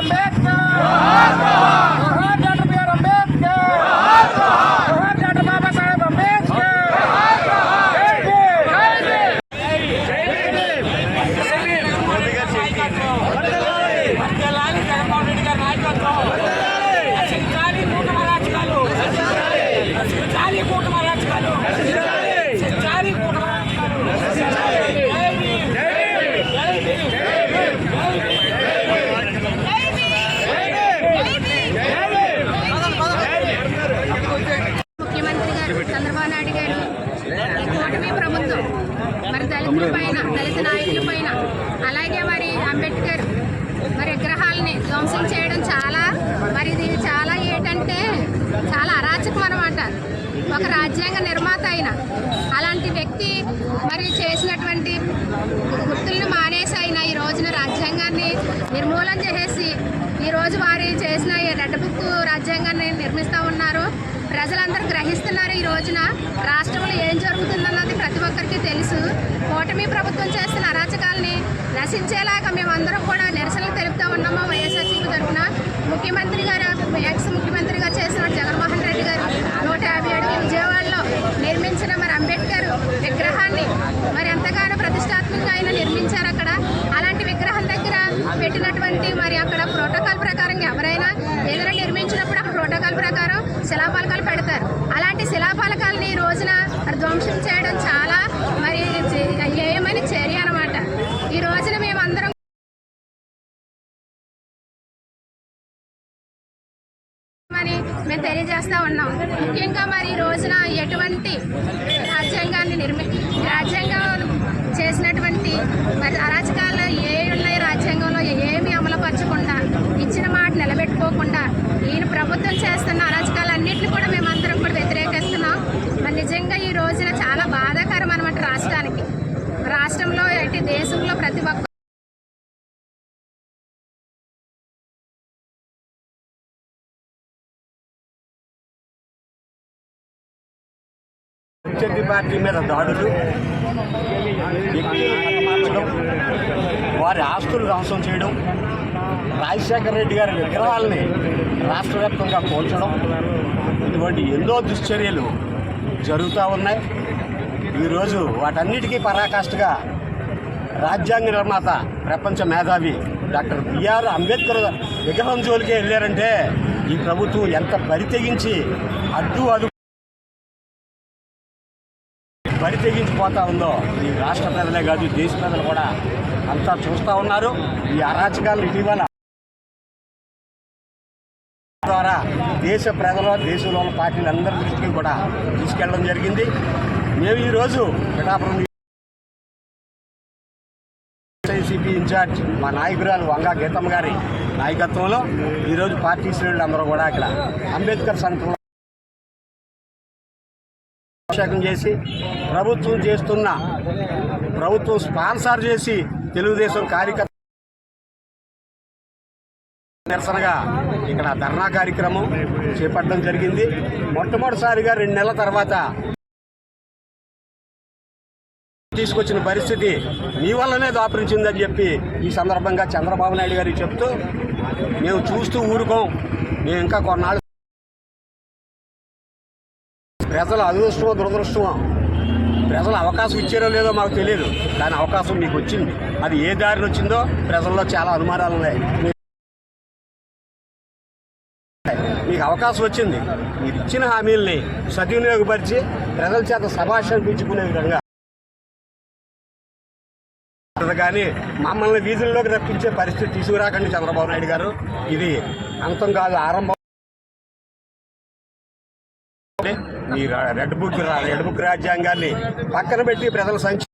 అంబేద్కర్ జోహార్ doctor BR Ambedkar జోహార్ doctor Babasaheb Ambedkar జై భీమ్. వర్ధిల్లాలి జగన్మోహన్ రెడ్డి గారి నాయకత్వం నశించాలి కూటమి అరాచకాలు నశించాలి కూటమి అరాచకాలు నశించాలి కూటమి అరాచకాలు జై భీమ్. జై భీమ్. జై భీమ్. ముఖ్యమంత్రి గారు చంద్రబాబు నాయుడు గారు ఈ కూటమి ప్రభుత్వం. మరి దళితుల పైన దళిత నాయకుల పైన. అలాగే మరి అంబేద్కర్ మరి విగ్రహాలని ధ్వంసం చేయడం చాలా మరి ఇది చాలా ఏంటంటే చాలా అరాచకం అనమాట ఒక రాజ్యాంగ నిర్మాత అయిన అలాంటి వ్యక్తి మరి చేసినటువంటి గుర్తులను మానేసి అయిన ఈ రోజున రాజ్యాంగాన్ని నిర్మూలన చేసేసి ఈ రోజు వారి చేసిన ఈ రెడ్ బుక్ రాజ్యాంగాన్ని నిర్మిస్తూ ఉన్నారు. ప్రజలందరూ గ్రహిస్తున్నారు ఈ రోజున రాష్ట్రంలో ఏం జరుగుతుందన్నది ప్రతి ఒక్కరికి తెలుసు. కూటమి ప్రభుత్వం చేస్తున్న అరాచకాలని నశించేలాగా మేమందరం కూడా నిరసనలు తెలుపుతా ఉన్నాము వైఎస్ఆర్సీపీ తరఫున. ముఖ్యమంత్రి గారు బాలకాలని ఈ రోజున ధ్వంసం చేయడం చాలా మరి ఏమైనా చర్య అనమాట ఈ రోజున మేమందరం అని మేము తెలియజేస్తా ఉన్నాం. ముఖ్యంగా మరి ఈ రోజున ఎటువంటి రాజ్యాంగాన్ని నిర్మి రాజ్యాంగం చేసినటువంటి మరి అరాచకాలు ఏ ఉన్నాయి రాజ్యాంగంలో ఏమి అమలుపరచకుండా ఇచ్చిన మాట నిలబెట్టుకోకుండా ఈయన ప్రభుత్వం చేస్తున్న అరాచకాలన్నింటినీ కూడా మేమందరం కూడా వ్యతిరేకిస్తున్నాం మరి నిజంగా ఈ రోజున చాలా బాధాకరం అనమాట రాష్ట్రానికి కాబట్టి దేశంలో ప్రతి ఒక్క ప్రత్యర్థి పార్టీ మీద దాడులు మార్చడం వారి ఆస్తులు ధ్వంసం చేయడం రాజశేఖర రెడ్డి గారి విగ్రహాలని రాష్ట్ర వ్యాప్తంగా కూల్చడం ఇటువంటి ఎన్నో దుశ్చర్యలు జరుగుతూ ఉన్నాయి. ఈరోజు వాటన్నిటికీ పరాకాష్ఠగా రాజ్యాంగ నిర్మాత ప్రపంచ మేధావి డాక్టర్ బిఆర్ అంబేద్కర్ విగ్రహం జోలికి వెళ్ళారంటే ఈ ప్రభుత్వం ఎంత బరితెగించి అడ్డు అదు బరితెగించిపోతా ఉందో ఈ రాష్ట్ర ప్రజలే కాదు దేశ ప్రజలు కూడా అంతా చూస్తూ ఉన్నారు. ఈ అరాచకాలను ఇటీవల ద్వారా దేశ ప్రజలు దేశంలో ఉన్న పార్టీలందరి దృష్టికి కూడా తీసుకెళ్ళడం జరిగింది. మేము ఈరోజు పిఠాపురం ఎస్ఐసిపి ఇన్ఛార్జ్ మా నాయకురాలు వంగా గీతమ్మ గారి నాయకత్వంలో ఈరోజు పార్టీ శ్రేణులు అందరూ కూడా ఇక్కడ అంబేద్కర్ సెంటర్లో అభిషేకం చేసి ప్రభుత్వం చేస్తున్న ప్రభుత్వం స్పాన్సర్ చేసి తెలుగుదేశం కార్యకర్త నిరసనగా ఇక్కడ ధర్నా కార్యక్రమం చేపట్టడం జరిగింది. మొట్టమొదటిసారిగా రెండు నెలల తర్వాత తీసుకొచ్చిన పరిస్థితి మీ వల్లనే దాపరించిందని చెప్పి ఈ సందర్భంగా చంద్రబాబు నాయుడు గారికి చెప్తూ మేము చూస్తూ ఊరుకోం. మేము ఇంకా కొన్నాళ్ళు ప్రజల అదృష్టమో దురదృష్టమో ప్రజలు అవకాశం ఇచ్చారో లేదో మాకు తెలియదు. కానీ అవకాశం మీకు వచ్చింది. అది ఏ దారిని వచ్చిందో ప్రజల్లో చాలా అనుమానాలు ఉన్నాయి. మీకు అవకాశం వచ్చింది. మీరు ఇచ్చిన హామీల్ని సద్వినియోగపరిచి ప్రజల చేత సభాష అనిపించుకునే విధంగా కానీ మమ్మల్ని వీధుల్లోకి రప్పించే పరిస్థితి తీసుకురాకండి చంద్రబాబు నాయుడు గారు. ఇది అంతం కాదు ఆరంభం. ఈ రెడ్ బుక్ రెడ్ బుక్ రాజ్యాంగాన్ని పక్కన పెట్టి ప్రజల సంఖ్య